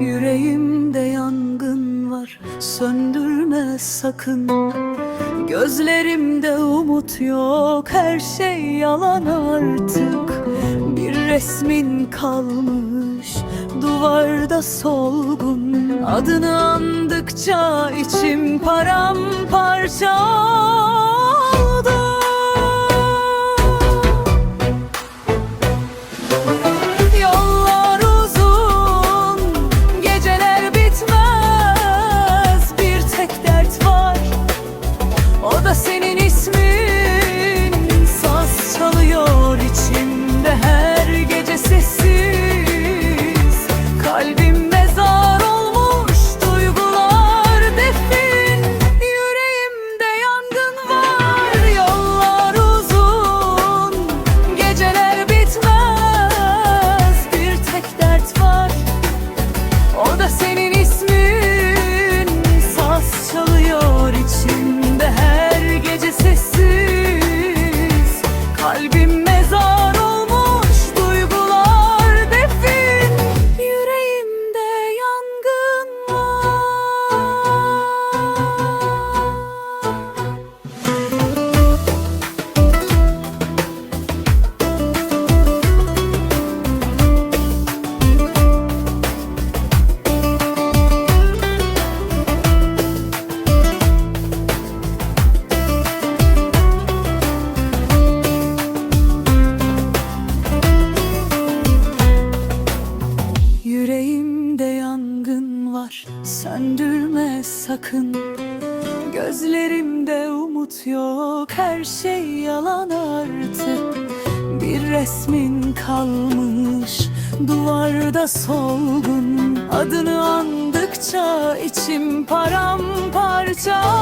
Yüreğimde yangın var söndürme sakın. Gözlerimde umut yok her şey yalan artık. Bir resmin kalmış duvarda solgun. Adını andıkça içim paramparça var söndürme sakın. Gözlerimde umut yok her şey yalan artık. Bir resmin kalmış duvarda solgun. Adını andıkça içim paramparça